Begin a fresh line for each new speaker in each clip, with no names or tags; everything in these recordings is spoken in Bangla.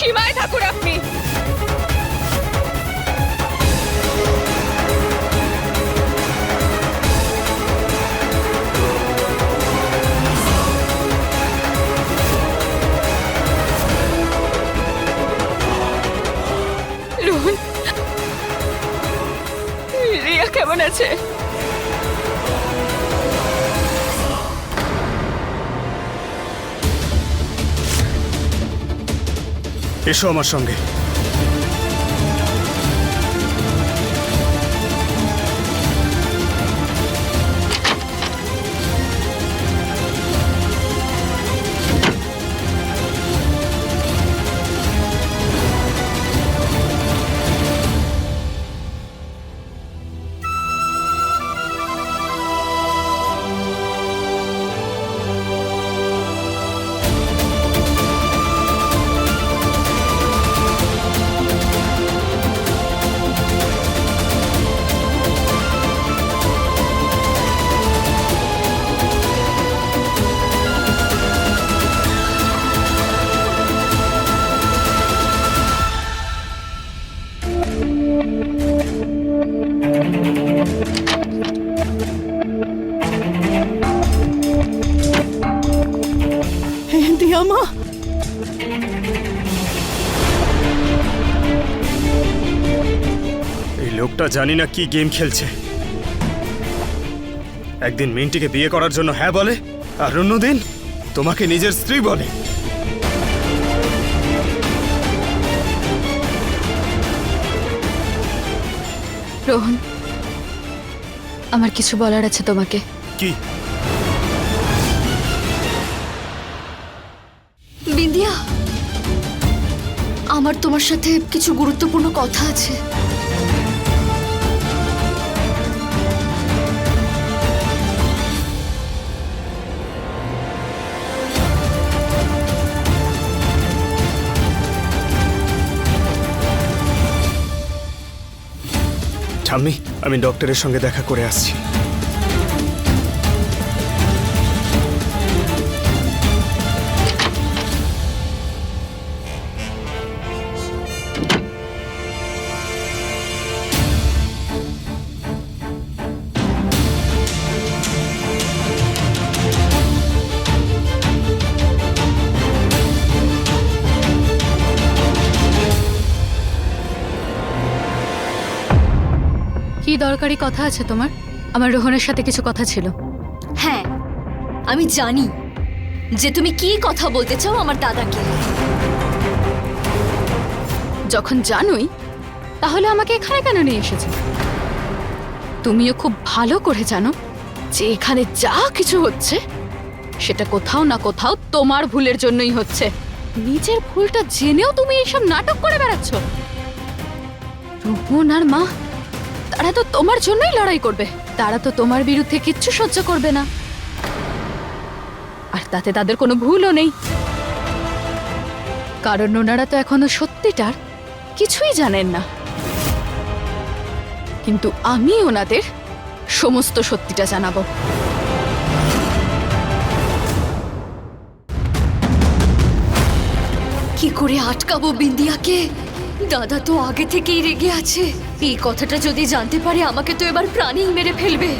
সীমায় থাকুন আপনি
এসো আমার সঙ্গে। জানি না কি গেম খেলছে। একদিন মিন্টিকে বিয়ে করার জন্য হ্যাঁ বলে আর অন্যদিন তোমাকে নিজের স্ত্রী বলে।
রোহন আমার কিছু বলার আছে তোমাকে।
কি?
বিন্দিয়া আমার তোমার সাথে কিছু গুরুত্বপূর্ণ কথা আছে।
ঠাম্মি আমি ডক্টরের সঙ্গে দেখা করে আসছি।
দরকারি কথা আছে তোমার? আমার রোহনের সাথে কিছু কথা ছিল।
হ্যাঁ আমি জানি যে তুমি কি কথা বলতে চাও আমার দাদাকে।
যখন জানোই, তাহলে আমাকে এখানে কেন নিয়ে এসেছ? তুমিও খুব ভালো করে জানো যে এখানে যা কিছু হচ্ছে, সেটা কোথাও না কোথাও তোমার ভুলের জন্যই হচ্ছে। নিজের ভুলটা জেনেও তুমি এইসব নাটক করে বেড়াচ্ছ। রুমন আর মা তারা তো তোমার জন্যই লড়াই করবে। তারা তো তোমার বিরুদ্ধে কিচ্ছু সহ্য করবে না। আর তাতে তাদের কোনো ভুলও নেই। কারণ ওনারা তো এখনও সত্যিটার কিছুই জানেন না। কিন্তু আমি ওনাদের সমস্ত সত্যিটা জানাব।
কি করে আটকাবো বিন্দিয়াকে? দাদা তো আগে থেকেই রেগে আছে। এই কথাটা যদি জানতে পারে, আমাকে তো এবার প্রাণেই মেরে ফেলবে।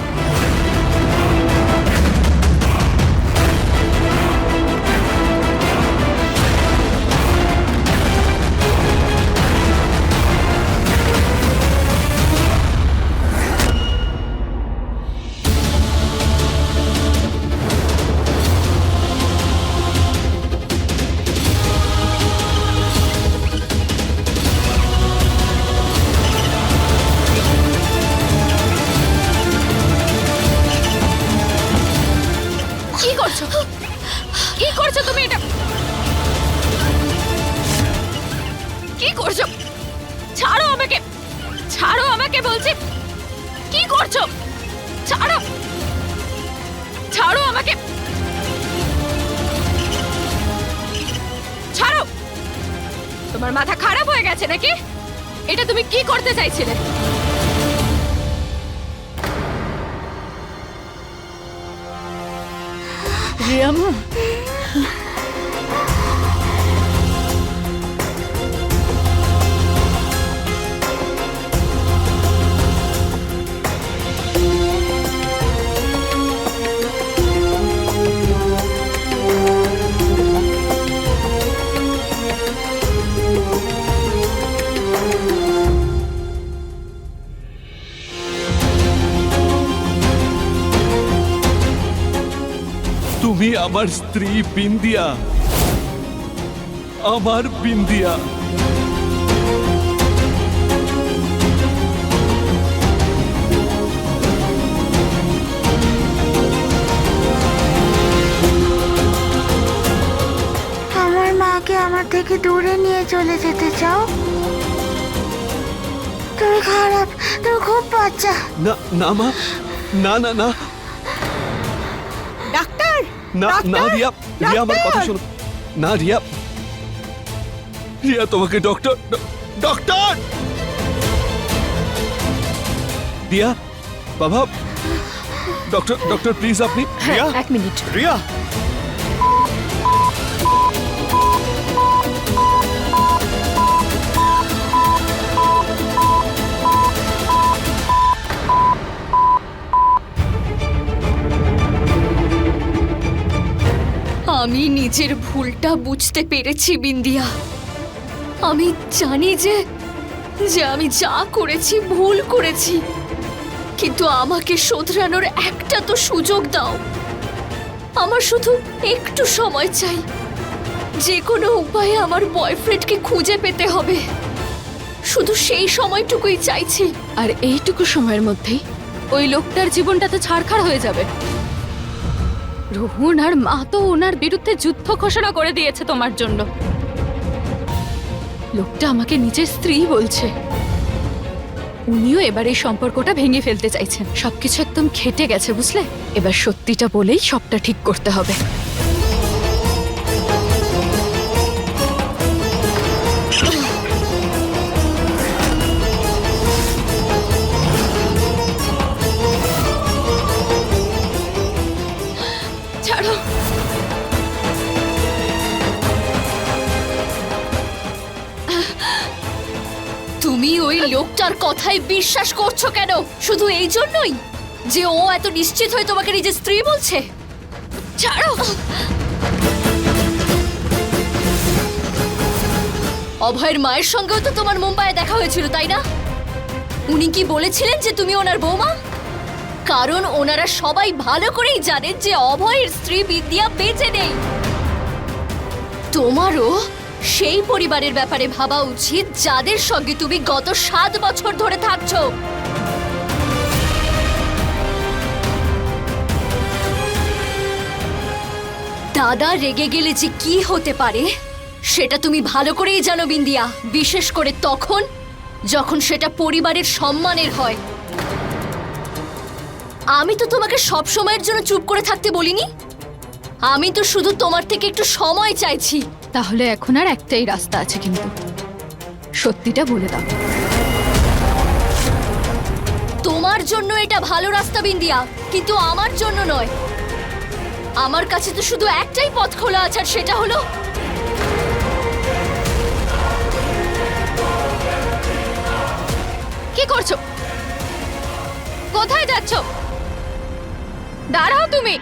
করছ ছাড়ো! ছাড়ো আমাকে! ছাড়ো! তোমার মাথা খারাপ হয়ে গেছে নাকি? এটা তুমি কি করতে চাইছিলে?
রিয়া তুমি আমার স্ত্রী বিন্দিয়া। আমার বিন্দিয়া।
আমার মাকে আমার থেকে দূরে নিয়ে চলে যেতে চাও? তুমি খারাপ তুমি খুব বাচ্চা।
না না মা না না না। না না রিয়া রিয়া আমার কথা শোনো না রিয়া রিয়া তোমাকে ডক্টর ড- ডক্টর রিয়া বাবা ডক্টর ডক্টর প্লিজ আপনি
রিয়া
এক মিনিট
রিয়া
আমি নিজের ভুলটা বুঝতে পেরেছি, বিন্দিয়া। আমি জানি যে যে আমি যা করেছি, ভুল করেছি। কিন্তু আমাকে শোধরানোর একটা তো সুযোগ দাও। আমার শুধু একটু সময় চাই। যে কোনো উপায়ে আমার বয়ফ্রেন্ডকে খুঁজে পেতে হবে। শুধু সেই সময়টুকুই চাইছি।
আর এইটুকু সময়ের মধ্যেই ওই লোকটার জীবনটা তো ছাড়খাড় হয়ে যাবে। রোহন আর মা তো ওনার বিরুদ্ধে যুদ্ধ ঘোষণা করে দিয়েছে তোমার জন্য। লোকটা আমাকে নিজের স্ত্রী বলছে। উনিও এবার এই সম্পর্কটা ভেঙে ফেলতে চাইছেন। সবকিছু একদম খেটে গেছে, বুঝলে? এবার সত্যিটা বলেই সবটা ঠিক করতে হবে।
কথায় বিশ্বাস করছ কেন? শুধু এই জন্যই? যে ও এত নিশ্চিত হয়ে তোমাকে নিজের স্ত্রী বলছে? ছাড়ো! অভয়ের মায়ের সঙ্গেও তো তোমার মুম্বাইয়ে দেখা হয়েছিল, তাই না? উনি কি বলেছিলেন যে তুমি ওনার বৌমা? কারণ ওনারা সবাই ভালো করেই জানেন যে অভয়ের স্ত্রী বিদ্যা বেঁচে নেই। তোমারও সেই পরিবারের ব্যাপারে ভাবা উচিত যাদের সঙ্গে তুমি গত সাত বছর ধরে থাকছো। দাদা রেগে গেলে যে কি হতে পারে, সেটা তুমি ভালো করেই জানো বিন্দিয়া, বিশেষ করে তখন যখন সেটা পরিবারের সম্মানের হয়। আমি তো তোমাকে সব সময়ের জন্য চুপ করে থাকতে বলিনি। আমি তো শুধু তোমার থেকে একটু সময় চাইছি।
তাহলে এখন আর একটাই রাস্তা আছে কিন্তু। সত্যিটা বলে দাও।
তোমার জন্য এটা ভালো রাস্তা বিন্দিয়া কিন্তু আমার জন্য নয়। আমার কাছে তো শুধু একটাই পথ খোলা আছে আর সেটা হলো
কি করছ? কোথায় যাচ্ছ? দাঁড়াও তুমি।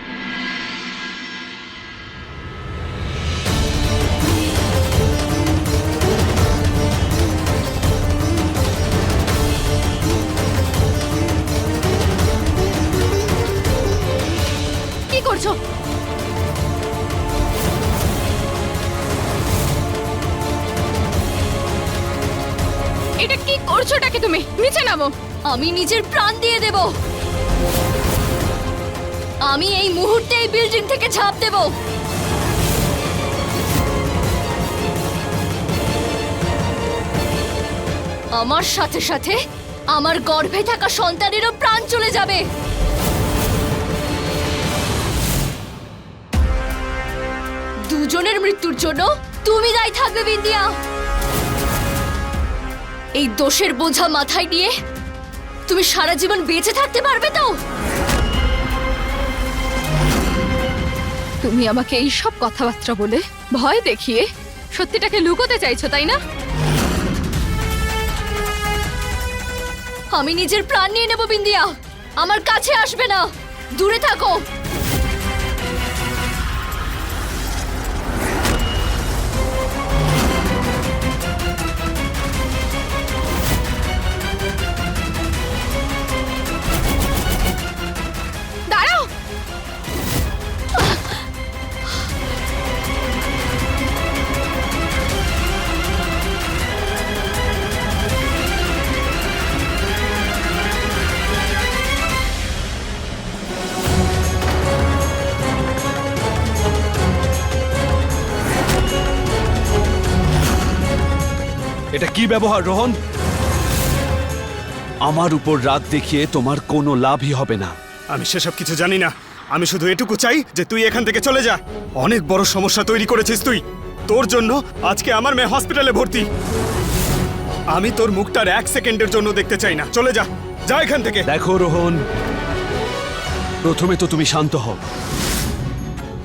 করছ? এটা কি করছোটাকে তুমি? নিচে নামো।
আমি নিজের প্রাণ দিয়ে দেব। আমি এই মুহূর্তে এই বিল্ডিং থেকে ঝাঁপ দেব। আমার সাথে সাথে আমার গর্ভে থাকা সন্তানেরও প্রাণ চলে যাবে। দুজনের মৃত্যুর জন্য তুমি দায়ী থাকবে, বিন্দিয়া। এই দোষের বোঝা মাথায় নিয়ে তুমি সারা জীবন বেঁচে থাকতে পারবে তো?
তুমি আমাকে এই সব কথাবার্তা বলে ভয় দেখিয়ে সত্যিটাকে লুকোতে চাইছো, তাই না?
আমি নিজের প্রাণ নিয়ে নেব, বিন্দিয়া। আমার কাছে আসবে না। দূরে থাকো।
এটা কি ব্যবহার রোহন? আমার উপর রাগ দেখিয়ে তোমার কোনো লাভই হবে না।
আমি সেসব কিছু জানি না। আমি শুধু এটুকু চাই যে তুই এখান থেকে চলে যা। অনেক বড় সমস্যা তৈরি করেছিস তুই। তোর জন্য আজকে আমার মেয়ে হসপিটালে ভর্তি। আমি তোর মুখটার এক সেকেন্ডের জন্য দেখতে চাই না। চলে যা। যা এখান থেকে।
দেখো রোহন। প্রথমে তো তুমি শান্ত হও।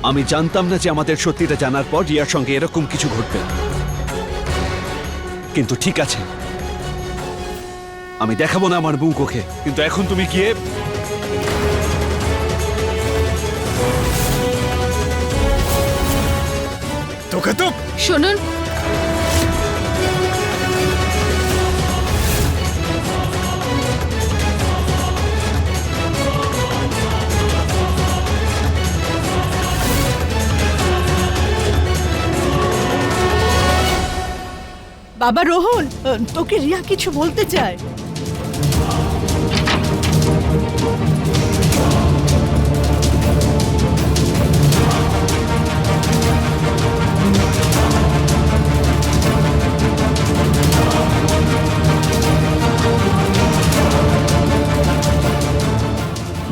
আমি জানতাম না যে আমাদের সত্যিটা জানার পর রিয়ার সঙ্গে এরকম কিছু ঘটবে। কিন্তু ঠিক আছে। আমি দেখাবো না আমার বুক ওকে কিন্তু এখন তুমি গিয়ে
তোকে তো
শুনুন
বাবা রোহন তোকে রিয়া কিছু বলতে চায়।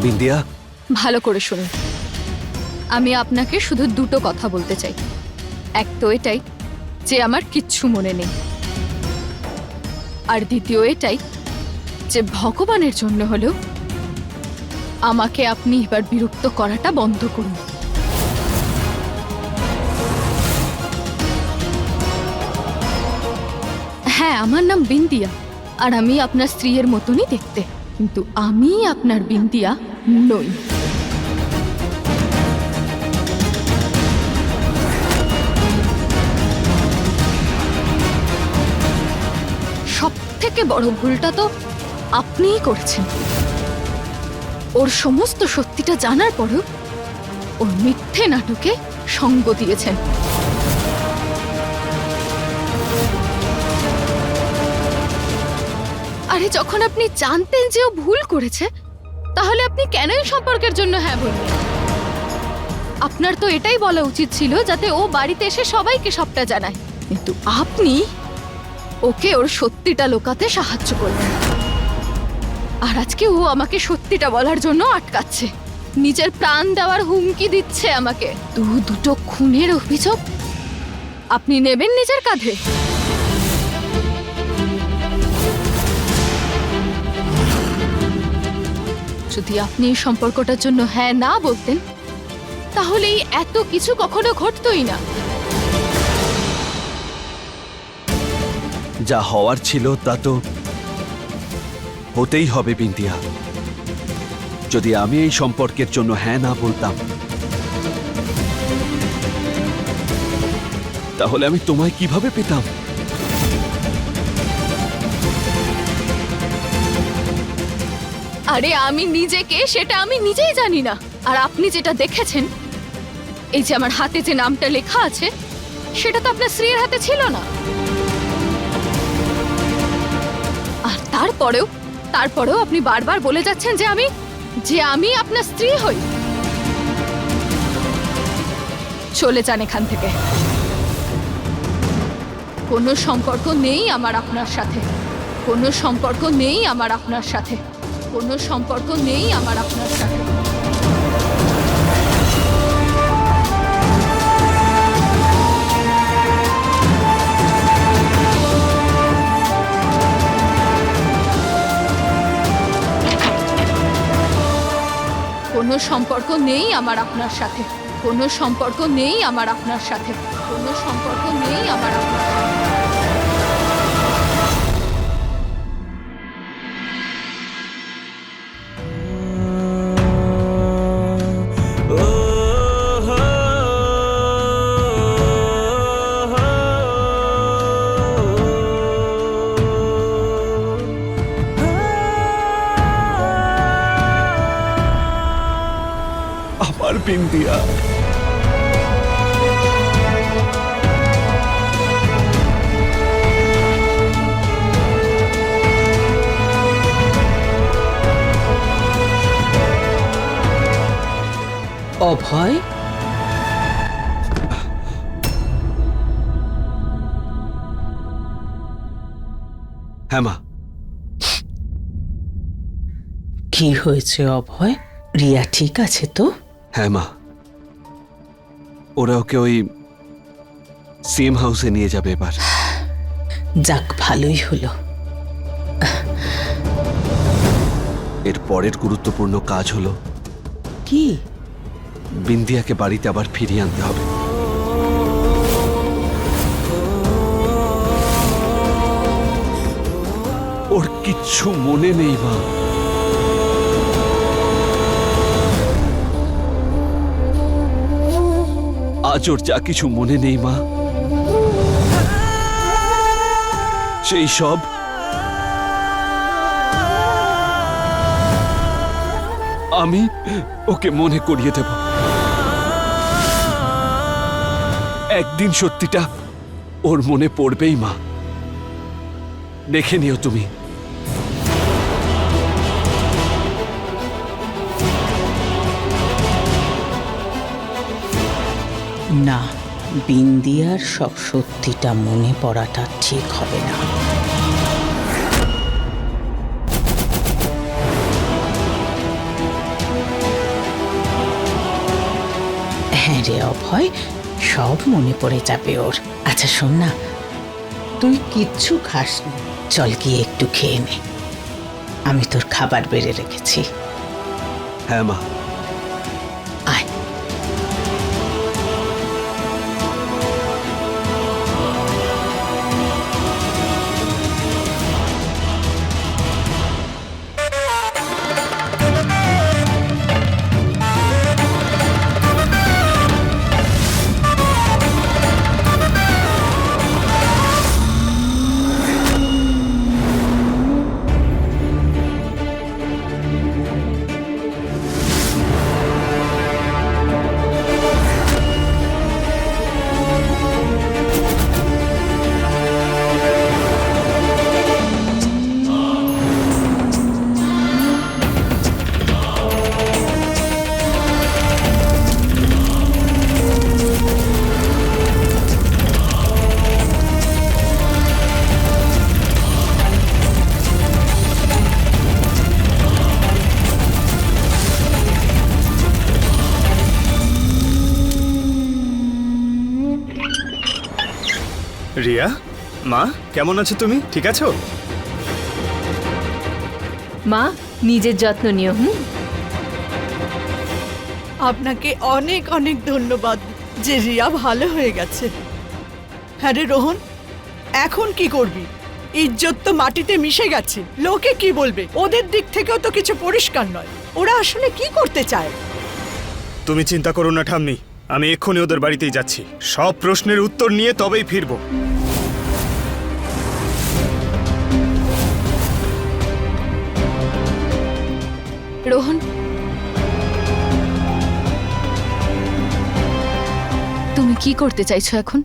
বিন্দিয়া?
ভালো করে শুনুন। আমি আপনাকে শুধু দুটো কথা বলতে চাই। এক তো এটাই যে আমার কিচ্ছু মনে নেই। আর দ্বিতীয় এটাই যে ভগবানের জন্য হলেও আমাকে আপনি এবার বিরক্ত করাটা বন্ধ করুন। হ্যাঁ আমার নাম বিন্দিয়া আর আমি আপনার স্ত্রীর মতনই দেখতে, কিন্তু আমি আপনার বিন্দিয়া নই। থেকে বড় ভুলটা তো আপনিই করেছেন। ওর সমস্ত সত্যিটা জানার পরেও ওর মিথ্যে নাটকে সঙ্গ দিয়েছেন। আরে যখন আপনি জানতেন যে ও ভুল করেছে, তাহলে আপনি কেন এই সম্পর্কের জন্য হ্যাঁ বললেন? আপনার তো এটাই বলা উচিত ছিল যাতে ও বাড়িতে এসে সবাইকে সবটা জানায়। কিন্তু আপনি ওকে ওর সত্যিটা লোকাতে সাহায্য করলেন আর আজকে ও আমাকে সত্যিটা বলার জন্য আটকাচ্ছে। নিজের প্রাণ দেওয়ার হুমকি দিচ্ছে আমাকে। দু দুটো খুনের অভিযোগ? আপনি নেবেন নিজের কাঁধে? যদি আপনি এই সম্পর্কটার জন্য হ্যাঁ না বলতেন, তাহলে এই এত কিছু কখনো ঘটতই না।
যা হওয়ার ছিল তা তো হতেই হবে বিন্দিয়া যদি আমি এই সম্পর্কের জন্য হ্যাঁ না বলতাম, তাহলে আমি তোমায় কীভাবে পেতাম?
আরে, আমি নিজেকে সেটা আমি নিজেই জানি না। আর আপনি যেটা দেখেছেন, এই যে আমার হাতে যে নামটা লেখা আছে, সেটা তো আপনার স্ত্রীর হাতে ছিল না। আর তারপরেও তারপরেও আপনি বারবার বলে যাচ্ছেন যে আমি যে আমি আপনার স্ত্রী হই। চলে যান এখান থেকে। কোনো সম্পর্ক নেই আমার আপনার সাথে। কোনো সম্পর্ক নেই আমার আপনার সাথে। কোনো সম্পর্ক নেই আমার আপনার সাথে। কোনো সম্পর্ক নেই আমার আপনার সাথে। কোনো সম্পর্ক নেই আমার আপনার সাথে। কোনো সম্পর্ক নেই আমার আপনার সাথে।
বিন্দিয়া
অভয়?
হ্যাঁ মা।
কি হয়েছে অভয়? রিয়া ঠিক আছে তো?
হ্যাঁ মা। ওরা ওকে ওই সেম হাউসে নিয়ে যাবে এবার।
যাক ভালোই হলো।
এর পরের গুরুত্বপূর্ণ কাজ হলো
কি?
বিন্দিয়াকে বাড়িতে আবার ফিরিয়ে আনতে হবে। ওর কিচ্ছু মনে নেই মা। আজ ওর যা কিছু মনে নেই, মা। সেই সব আমি ওকে মনে করিয়ে দেব। একদিন সত্যিটা ওর মনে পড়বেই, মা। দেখে নিও তুমি।
না, বিন্দিয়ার সব সত্যিটা মনে পড়াটা ঠিক হবে না। হ্যাঁ রে অভয়, সব মনে পড়ে যাবে ওর। আচ্ছা শোন না, তুই কিচ্ছু খাস চল গিয়ে একটু খেয়ে নে। আমি তোর খাবার বেড়ে রেখেছি।
হ্যাঁ মা।
রিয়া মা কেমন আছো তুমি? ঠিক আছো?
মা নিজের যত্ন নিও হুম?
আপনাকে অনেক অনেক ধন্যবাদ যে রিয়া ভালো হয়ে গেছে। হ্যাঁ রে রোহন এখন কি করবি? ইজ্জত তো মাটিতে মিশে গেছে। লোকে কি বলবে? ওদের দিক থেকেও তো কিছু পরিষ্কার নয়। ওরা আসলে কি করতে চায়?
তুমি চিন্তা করো না ঠাম্মি। আমি এক্ষুনি ওদের বাড়িতেই যাচ্ছি। সব প্রশ্নের উত্তর নিয়ে তবেই ফিরবো।
রোহন। তুমি কি করতে চাইছো এখন?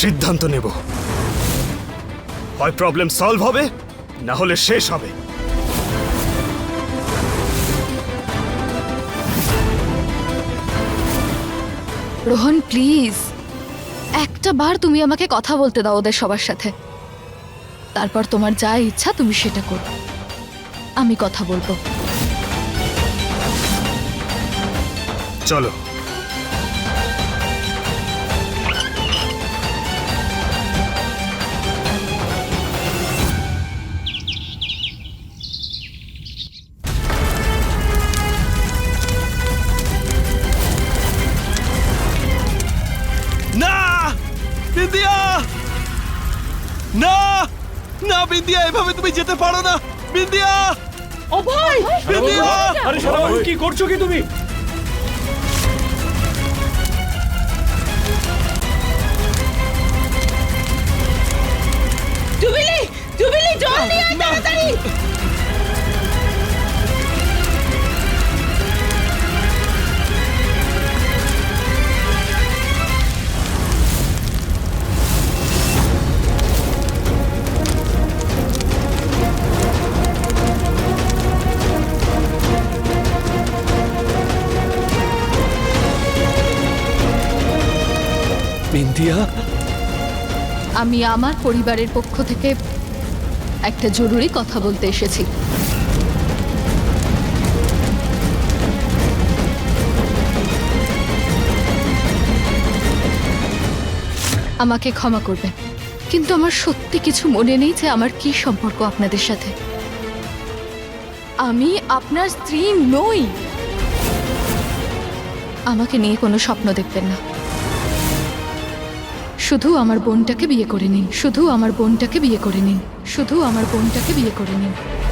সিদ্ধান্ত নেব। হয় প্রবলেম সলভ হবে না হলে শেষ হবে।
রোহন, প্লিজ। একটা বার তুমি আমাকে কথা বলতে দাও ওদের সবার সাথে। তারপর তোমার যা ইচ্ছা তুমি সেটা করো। আমি কথা বলব।
চলো।
না! না বিন্দিয়া এভাবে তুমি যেতে পারো না। বিন্দিয়া!
অভয়
বিন্দিয়া!
আরে কি করছ কি তুমি?
আমি আমার পরিবারের পক্ষ থেকে একটা জরুরি কথা বলতে এসেছি। আমাকে ক্ষমা করবেন, কিন্তু আমার সত্যি কিছু মনে নেই যে আমার কি সম্পর্ক আপনাদের সাথে। আমি আপনার স্ত্রী নই। আমাকে নিয়ে কোনো স্বপ্ন দেখবেন না। শুধু আমার বোনটাকে বিয়ে করে নিন। শুধু আমার বোনটাকে বিয়ে করে নিন। শুধু আমার বোনটাকে বিয়ে করে নিন।